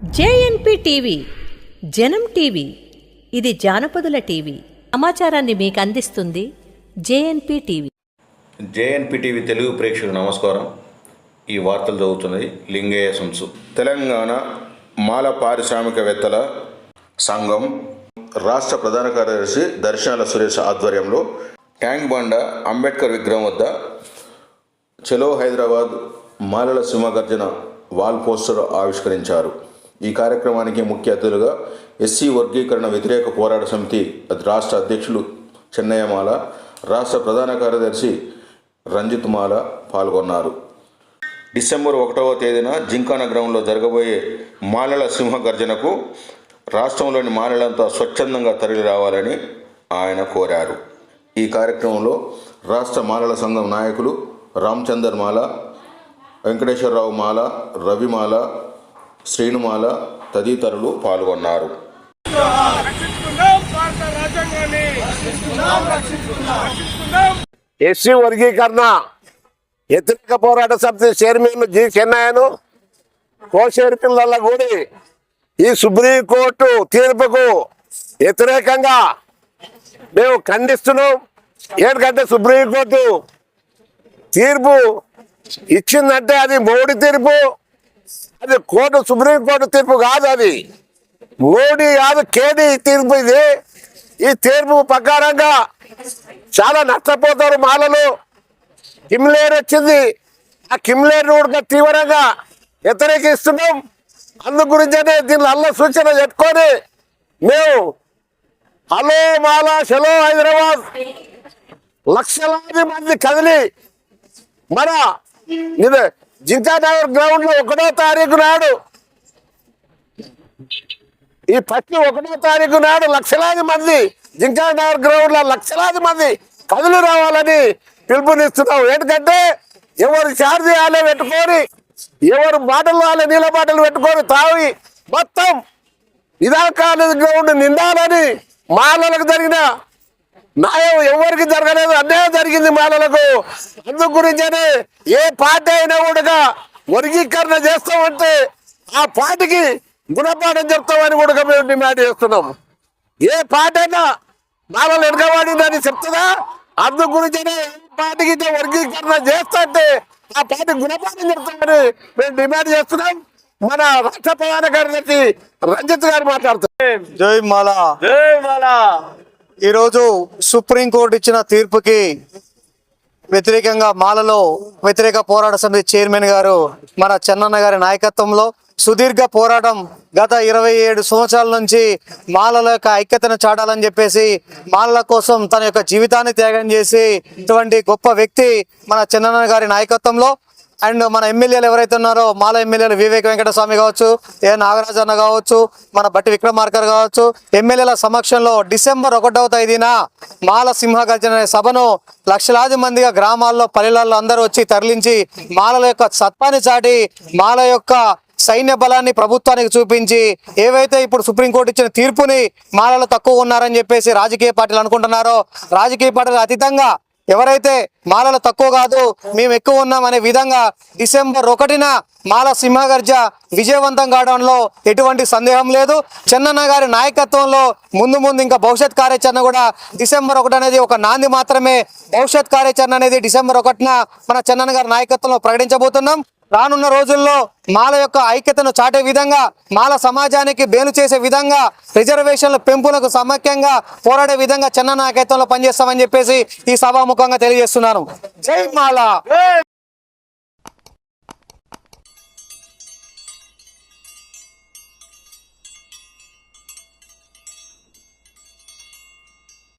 JNP TV జనం TV ఇది జానపదుల TV. సమాచారాన్ని మీకు అందిస్తుంది JNP TV. JNP TV Telugu ప్రేక్షకులకు నమస్కారం. ఈ వార్తలు చదువుతున్నది లింగయ్య సంసు. తెలంగాణ మాల పారిశ్రామికవేత్తల సంఘం రాష్ట్ర ప్రధాన కార్యదర్శి దర్శనాల సురేష్ ఆధ్వర్యంలో ట్యాంక్ బండ అంబేద్కర్ విగ్రహం వద్ద చలో హైదరాబాద్ మాలల సింహగర్జన వాల్ పోస్టర్ ఆవిష్కరించారు. ఈ కార్యక్రమానికి ముఖ్య అతిథులుగా ఎస్సీ వర్గీకరణ వ్యతిరేక పోరాట సమితి రాష్ట్ర అధ్యక్షులు చెన్నయ్యమాల రాష్ట్ర ప్రధాన కార్యదర్శి రంజిత్ మాల పాల్గొన్నారు. డిసెంబర్ ఒకటవ తేదీన జింకాన గ్రౌండ్లో జరగబోయే మాలల సింహ గర్జనకు రాష్ట్రంలోని మాలలంతా స్వచ్ఛందంగా తరలి రావాలని ఆయన కోరారు. ఈ కార్యక్రమంలో రాష్ట్ర మాలల సంఘం నాయకులు రామచందర్ మాల వెంకటేశ్వరరావు మాల రవిమాల శ్రీనుమాల తదితరులు పాల్గొన్నారు. ఎస్సీ వర్గీకరణ వ్యతిరేక పోరాట సమితి చైర్మన్ జి. చెన్నయ్యను కో చైర్మన్ల కూడి ఈ సుప్రీంకోర్టు తీర్పుకు వ్యతిరేకంగా మేము ఖండిస్తున్నాం. ఎందుకంటే సుప్రీంకోర్టు తీర్పు ఇచ్చిందంటే అది మోడీ తీర్పు. అది కోర్టు సుప్రీంకోర్టు తీర్పు కాదు అది. మోడీ కాదు కేడీ తీర్పు ఇది. ఈ తీర్పు ప్రకారంగా చాలా నష్టపోతారు మాలలు. కిమ్లేర్ వచ్చింది. ఆ కిమ్లేర్ కూడా తీవ్రంగా వ్యతిరేకిస్తున్నాం. అందు గురించనే దీన్ని అల్ల సూచన పెట్టుకొని మేము హలో మాలా షలో హైదరాబాద్. లక్షలాది మంది కదిలి మన ఇది జింకానగర్ గ్రౌండ్లో ఒకటో తారీఖు నాడు ఈ పట్టి ఒకటో తారీఖు నాడు లక్షలాది మంది జింకానగర్ గ్రౌండ్లో లక్షలాది మంది కదులు రావాలని పిలుపునిస్తున్నాం. ఎందుకంటే ఎవరు ఛార్జ్ ఆలే పెట్టుకొని ఎవరు బాటలు వాళ్ళే నీళ్ళ బాటలు పెట్టుకొని తావి మొత్తం ఇదా కాలేజ్ గ్రౌండ్ నిండాలని మాలలకు జరిగిన న్యాయం ఎవరికి జరగలేదు. అన్యాయం జరిగింది మాలలకు అందు గురించనే ఏ పార్టీ అయినా కూడా వర్గీకరణ చేస్తామంటే ఆ పార్టీకి గుణపాఠం చెప్తామని కూడా మేము డిమాండ్ చేస్తున్నాం. ఏ పార్టీ అయినా మాలలు వెనకబడిందని చెప్తుందా? అందు గురించనే ఏ పార్టీకి వర్గీకరణ చేస్తుంటే ఆ పార్టీ గుణపాఠం చెప్తామని మేము డిమాండ్ చేస్తున్నాం. మన రాష్ట్ర ప్రధాన కార్యదర్శి రంజిత్ గారు మాట్లాడుతున్నారు. జై మాలా. జై మాలా. ఈరోజు సుప్రీంకోర్టు ఇచ్చిన తీర్పుకి వ్యతిరేకంగా మాలలో వ్యతిరేక పోరాట సమితి చైర్మన్ గారు మన చెన్నన్న గారి నాయకత్వంలో సుదీర్ఘ పోరాటం గత ఇరవై ఏడు సంవత్సరాల నుంచి మాలల యొక్క ఐక్యతను చాటాలని చెప్పేసి మాలల కోసం తన యొక్క జీవితాన్ని త్యాగం చేసి ఇటువంటి గొప్ప వ్యక్తి మన చెన్నన్న గారి నాయకత్వంలో అండ్ మన ఎమ్మెల్యేలు ఎవరైతే ఉన్నారో మాల ఎమ్మెల్యేలు వివేక్ వెంకటస్వామి కావచ్చు ఏ నాగరాజు అన్న కావచ్చు మన బట్టి విక్రమార్కర్ కావచ్చు ఎమ్మెల్యేల సమక్షంలో డిసెంబర్ ఒకటవ తేదీన మాల సింహగర్జన అనే సభను లక్షలాది మందిగా గ్రామాల్లో పల్లెలలో అందరూ వచ్చి తరలించి మాలల యొక్క సత్వాన్ని చాటి మాల యొక్క సైన్య బలాన్ని ప్రభుత్వానికి చూపించి ఏవైతే ఇప్పుడు సుప్రీంకోర్టు ఇచ్చిన తీర్పుని మాలలో తక్కువ ఉన్నారని చెప్పేసి రాజకీయ పార్టీలు అనుకుంటున్నారో రాజకీయ పార్టీలు అతీతంగా ఎవరైతే మాలలు తక్కువ కాదు మేము ఎక్కువ ఉన్నాం అనే విధంగా డిసెంబర్ ఒకటిన మాల సింహగర్జ విజయవంతం కావడంలో ఎటువంటి సందేహం లేదు. చెన్నన్న గారి నాయకత్వంలో ముందు ముందు ఇంకా భవిష్యత్ కార్యాచరణ కూడా డిసెంబర్ ఒకటి అనేది ఒక నాంది మాత్రమే. భవిష్యత్ కార్యాచరణ అనేది డిసెంబర్ ఒకటిన మన చెన్నన్న గారి నాయకత్వంలో ప్రకటించబోతున్నాం. రానున్న రోజుల్లో మాల యొక్క ఐక్యతను చాటే విధంగా మాల సమాజానికి బేలు చేసే విధంగా రిజర్వేషన్ల పెంపులకు సమైక్యంగా పోరాడే విధంగా చిన్న నాయకత్వంలో పనిచేస్తామని చెప్పేసి ఈ సభాముఖంగా తెలియజేస్తున్నాను. జై మాల!